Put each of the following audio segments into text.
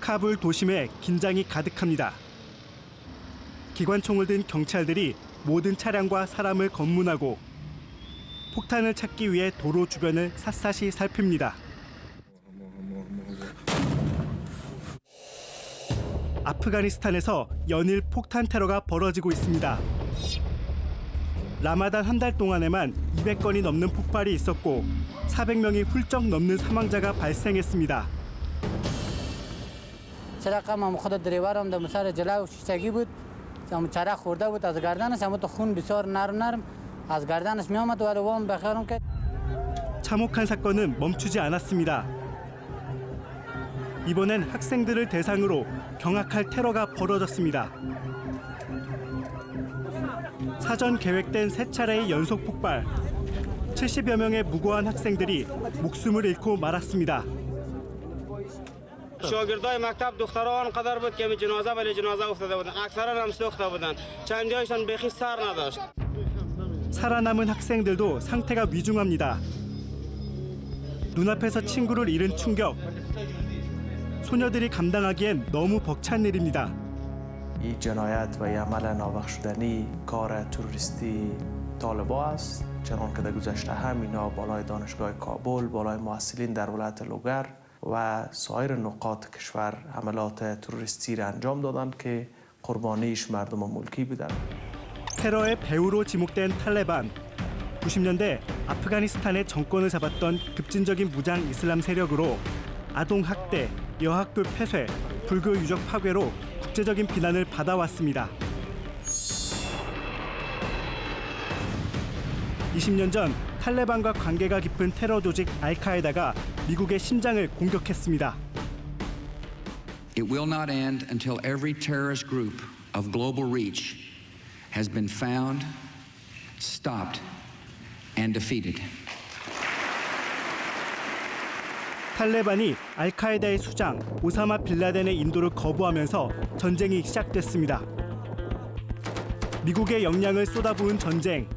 카불 도심에 긴장이 가득합니다. 기관총을 든 경찰들이 모든 차량과 사람을 검문하고 폭탄을 찾기 위해 도로 주변을 샅샅이 살핍니다. 아프가니스탄에서 연일 폭탄 테러가 벌어지고 있습니다. 라마단 한 달 동안에만 200건이 넘는 폭발이 있었고 400명이 훌쩍 넘는 사망자가 발생했습니다. چرا هم خود دریورم در سر جلو شیشگی بود هم چرا خورده بود از گردنش هم تو خون بسیار نرم نرم از گردنش می آمد ولی وام بخیرم که 참혹한 사건은 멈추지 않았습니다. 이번엔 학생들을 대상으로 경악할 테러가 벌어졌습니다. 사전 계획된 세 차례의 연속 폭발. 70여 명의 무고한 학생들이 목숨을 잃고 말았습니다. شاگردای مکتب دختران قدر بود که می جنازه ولی جنازه افتاده بودن اکثرا هم سوخته بودن چندیایشان بیخی سر نداشت 살아남은 학생들도 상태가 위중합니다. 눈앞에서 친구를 잃은 충격. 소녀들이 감당하기엔 너무 벅찬 일입니다. این جنایت و این عمل نابخشودنی کار تروریستی طالبا است چنان که در گذشته هم اینا بالای دانشگاه کابل بالای محصلین در ولایت لوگر و سایر نقاط کشور حملات تروریستی را انجام دادند که قربانیش مردم ملکی بودند 테러의 배후로 지목된 탈레반. 90년대 아프가니스탄의 정권을 잡았던 급진적인 무장 이슬람 세력으로 아동 학대, 여학교 폐쇄, 불교 유적 파괴로 국제적인 비난을 받아왔습니다. 20년 전 탈레반과 관계가 깊은 테러 조직 알카에다가 미국의 심장을 공격했습니다. It will not end until every terrorist group of global reach has been found, stopped, and defeated. 탈레반이 알카에다의 수장 오사마 빌라덴의 인도를 거부하면서 전쟁이 시작됐습니다. 미국의 역량을 쏟아부은 전쟁.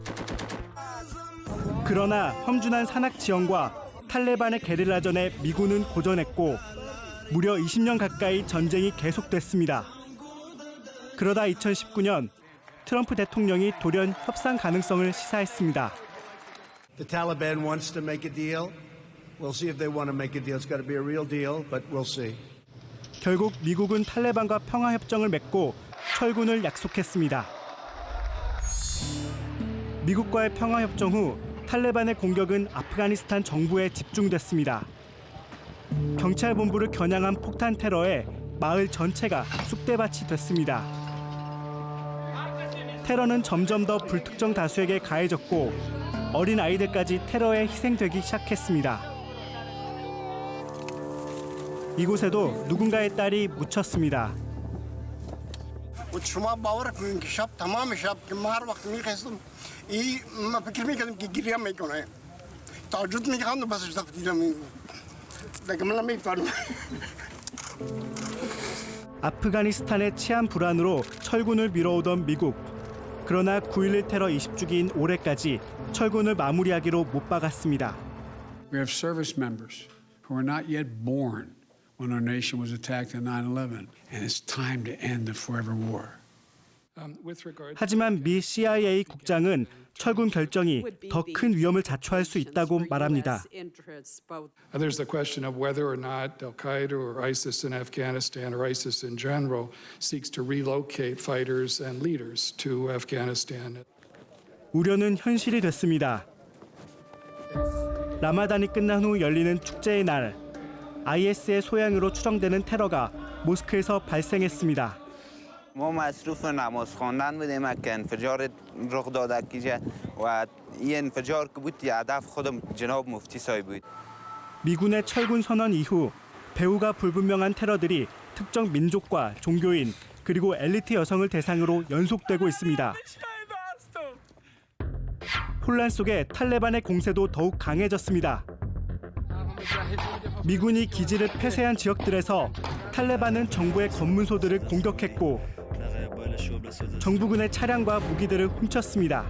그러나 험준한 산악 지형과 탈레반의 게릴라전에 미군은 고전했고 무려 20년 가까이 전쟁이 계속됐습니다. 그러다 2019년 트럼프 대통령이 돌연 협상 가능성을 시사했습니다. The Taliban wants to make a deal. We'll see if they want to make a deal. It's got to be a real deal, but we'll see. 결국 미국은 탈레반과 평화 협정을 맺고 철군을 약속했습니다. 미국과의 평화 협정 후 탈레반의 공격은 아프가니스탄 정부에 집중됐습니다. 경찰 본부를 겨냥한 폭탄 테러에 마을 전체가 쑥대밭이 됐습니다. 테러는 점점 더 불특정 다수에게 가해졌고 어린 아이들까지 테러에 희생되기 시작했습니다. 이곳에도 누군가의 딸이 묻혔습니다. И покермика там кигирия мекона. Та жут ми хан бас жут апдила ми. Да камла ми пару. 아프가니스탄의 치안 불안으로 철군을 밀어오던 미국. 그러나 9.11 테러 20주기인 올해까지 철군을 마무리하기로 못 박았습니다. We have service members who are not yet born when our nation was attacked in 9/11, and it's time to end the forever war. 하지만 미 CIA 국장은 철군 결정이 더 큰 위험을 자초할 수 있다고 말합니다. Uh, There's the question of whether or not Al Qaeda or ISIS in Afghanistan or ISIS in general seeks to relocate fighters and leaders to Afghanistan. 우려는 현실이 됐습니다. 라마단이 끝난 후 열리는 축제의 날, IS의 소양으로 추정되는 테러가 모스크에서 발생했습니다. ما مصروف نماز خواندن بودیم که انفجار رخ داده کیجه و این انفجار که بود هدف خودم جناب مفتی صاحب بود 미군의 철군 선언 이후 배후가 불분명한 테러들이 특정 민족과 종교인 그리고 엘리트 여성을 대상으로 연속되고 있습니다. 혼란 속에 탈레반의 공세도 더욱 강해졌습니다. 미군이 기지를 폐쇄한 지역들에서 탈레반은 정부의 검문소들을 공격했고 정부군의 차량과 무기들을 훔쳤습니다.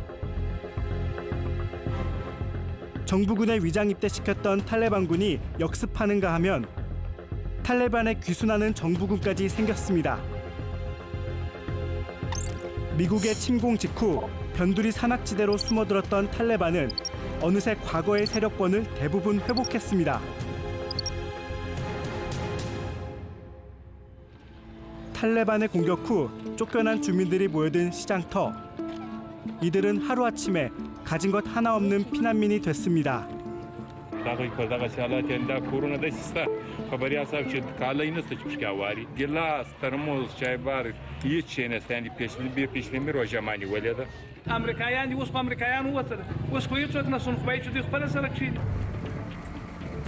정부군에 위장 입대시켰던 탈레반군이 역습하는가 하면 탈레반에 귀순하는 정부군까지 생겼습니다. 미국의 침공 직후 변두리 산악지대로 숨어들었던 탈레반은 어느새 과거의 세력권을 대부분 회복했습니다. 탈레반의 공격 후 쫓겨난 주민들이 모여든 시장터. 이들은 하루아침에 가진 것 하나 없는 피난민이 됐습니다. Dacă coza că se alate da corona de sista, păbăria sa și cală ină să și cauari. De la stărmos și ai bar, e ce ne stai pe și pe pe și mi roja mani vele da. Americaiani, us americaiani utter. Us cu ițot na sunt baici de fără să răcini.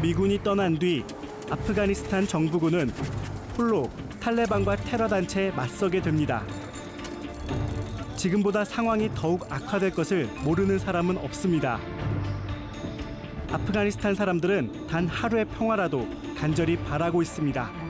미군이 떠난 뒤 아프가니스탄 정부군은 홀로 탈레반과 테러 단체에 맞서게 됩니다. 지금보다 상황이 더욱 악화될 것을 모르는 사람은 없습니다. 아프가니스탄 사람들은 단 하루의 평화라도 간절히 바라고 있습니다.